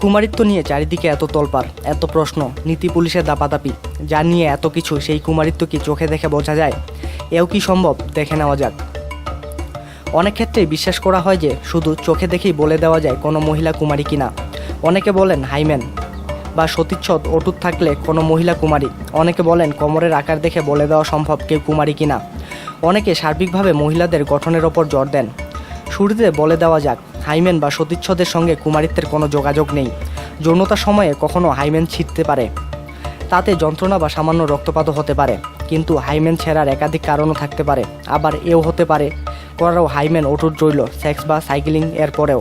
কুমারিত্ব নিয়ে চারিদিকে এত তোলপার, এত প্রশ্ন, নীতি পুলিশের দাপাদাপি, যা নিয়ে এত কিছু সেই কুমারিত্ব কি চোখে দেখে বোঝা যায়? এও কি সম্ভব? দেখে নেওয়া যাক। অনেক ক্ষেত্রেই বিশ্বাস করা হয় যে, শুধু চোখে দেখেই বলে দেওয়া যায় কোনো মহিলা কুমারী কিনা। অনেকে বলেন হাইম্যান বা সতীচ্ছদ অটুট থাকলে কোনো মহিলা কুমারী। অনেকে বলেন কোমরের আকার দেখে বলে দেওয়া সম্ভব কেউ কুমারী কিনা। অনেকে সার্বিকভাবে মহিলাদের গঠনের ওপর জোর দেন। শুরুতে বলে দেওয়া যাক হাইমেন বা সতীচ্ছদের সঙ্গে কুমারিত্বের কোনো যোগাযোগ নেই। যৌনতার সময়ে কখনো হাইমেন ছিটতে পারে। তাতে যন্ত্রণা বা সামান্য রক্তপাতও হতে পারে। কিন্তু হাইমেন ছেঁড়ার একাধিক কারণও থাকতে পারে। আবার এও হতে পারে। করারও হাইমেন অটুট রইল সেক্স বা সাইকেলিং এর পরেও।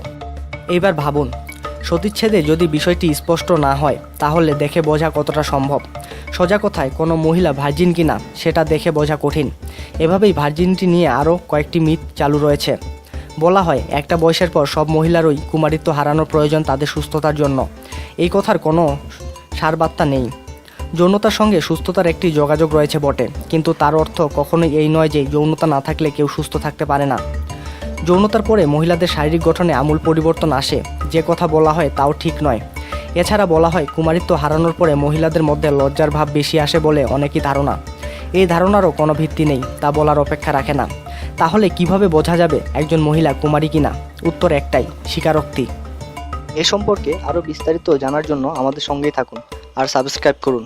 এইবার ভাবুন, সতীচ্ছেদে যদি বিষয়টি স্পষ্ট না হয়, তাহলে দেখে বোঝা কতটা সম্ভব? সোজা কথায় কোনো মহিলা ভার্জিন কিনা, সেটা দেখে বোঝা কঠিন। এভাবেই ভার্জিনটি নিয়ে আরও কয়েকটি মিথ চালু রয়েছে। বলা হয়, একটা বয়সের পর সব মহিলারই কুমারিত্ব হারানোর প্রয়োজন তাদের সুস্থতার জন্য। এই কথার কোনো সারবার্তা নেই। যৌনতার সঙ্গে সুস্থতার একটি যোগাযোগ রয়েছে বটে, কিন্তু তার অর্থ কখনোই এই নয় যে যৌনতা না থাকলে কেউ সুস্থ থাকতে পারে না। যৌনতার পরে মহিলাদের শারীরিক গঠনে আমূল পরিবর্তন আসে, যে কথা বলা হয় তাও ঠিক নয়। এছাড়া বলা হয়, কুমারিত্ব হারানোর পরে মহিলাদের মধ্যে লজ্জার ভাব বেশি আসে বলে অনেকই ধারণা। এই ধারণারও কোনো ভিত্তি নেই, তা বলার অপেক্ষা রাখে না। তাহলে কীভাবে বোঝা যাবে একজন মহিলা কুমারী কিনা? উত্তর একটাই, স্বীকারোক্তি। এ সম্পর্কে আরও বিস্তারিত জানার জন্য আমাদের সঙ্গেই থাকুন আর সাবস্ক্রাইব করুন।